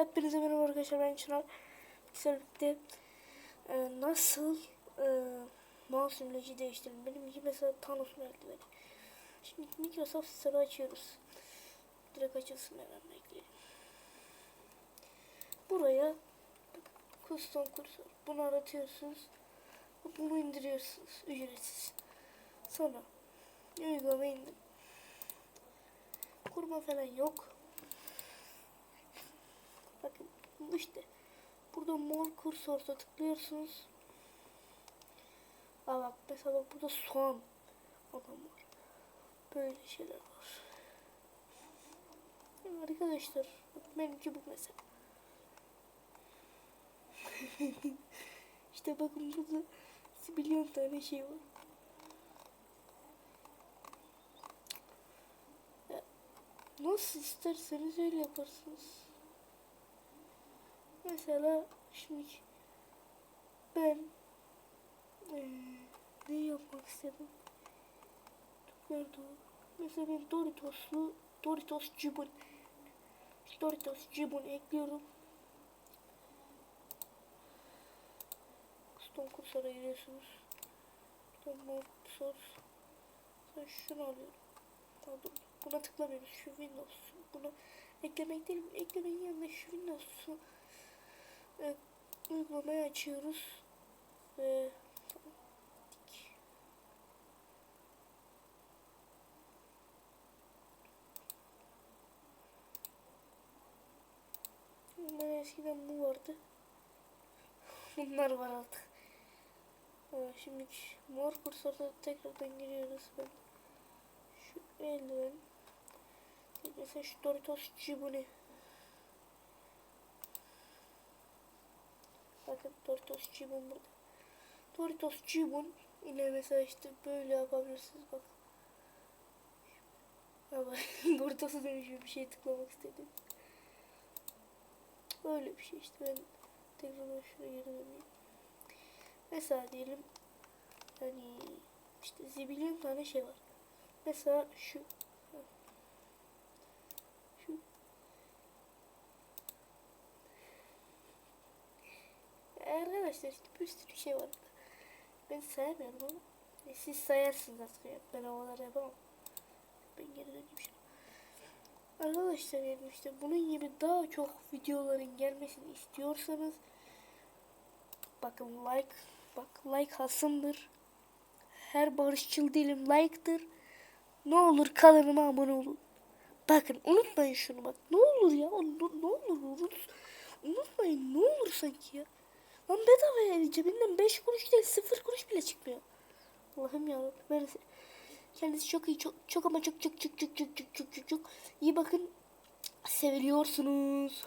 Hepinize merhaba arkadaşlar ben Çınar. Sizlerle birlikte e, nasıl e, mouse imleci değiştirin. Benim gibi mesela Thanos mu eldiven. Şimdi Microsoft Store'ı açıyoruz. Direkt açılsın hemen bekleyelim. Buraya custom kursor. Bunu aratıyorsunuz. Bunu indiriyorsunuz. Ücretsiz. Sonra uygulama indim. Kurma falan yok. Bakın işte burada mor kursorsa tıklıyorsunuz. Aa bak mesela burada soğan adam var. Böyle şeyler var. Yani arkadaşlar benimki bu mesela. işte bakın burada milyon tane şey var. Nasıl isterseniz öyle yaparsınız. Mesela şimdi ben eee ne yapmak istedim? Nerede o? Mesela ben Doritos'lu Doritos Cibun Doritos Cibun ekliyorum. Custom kursora giriyorsunuz. Tamam sos. Ben şunu alıyorum. Pardon. Buna tıklamıyoruz. Şu Windows. Bunu eklemek değil. Eklemeyin yanında şu Windows'u Evet, uygulamayı açıyoruz. Dik. Bunlar eskiden bu vardı. Bunlar var artık. Evet, şimdi mor kursorda tekrardan giriyoruz. Ben şu eldiven. Mesela şu Doritos Cibuni. Bakın Doritos Cibun burada. Doritos Cibun yine mesela işte böyle yapabilirsiniz bak. Ama Doritos'a dönüşüyor bir şey tıklamak istedim. Böyle bir şey işte ben tekrar şuraya geri döneyim. Mesela diyelim hani işte zibilyon tane şey var. Mesela şu Arkadaşlar işte bir sürü şey var. Ben sayamıyorum ama e, siz sayarsınız artık. Ben havaları yapamam. Ben geri döneyim şimdi. Arkadaşlar yani işte bunun gibi daha çok videoların gelmesini istiyorsanız bakın like bak like hasımdır. Her barışçıl dilim like'tır. Ne olur kanalıma abone olun. Bakın unutmayın şunu bak. Ne olur ya. Ne, ne olur unut, unutmayın. Ne olur sanki ya. Lan bedava yani cebinden 5 kuruş değil 0 kuruş bile çıkmıyor. Allah'ım ya. Böyle kendisi çok iyi çok çok ama çok çok çok çok çok çok çok çok iyi bakın. Seviliyorsunuz.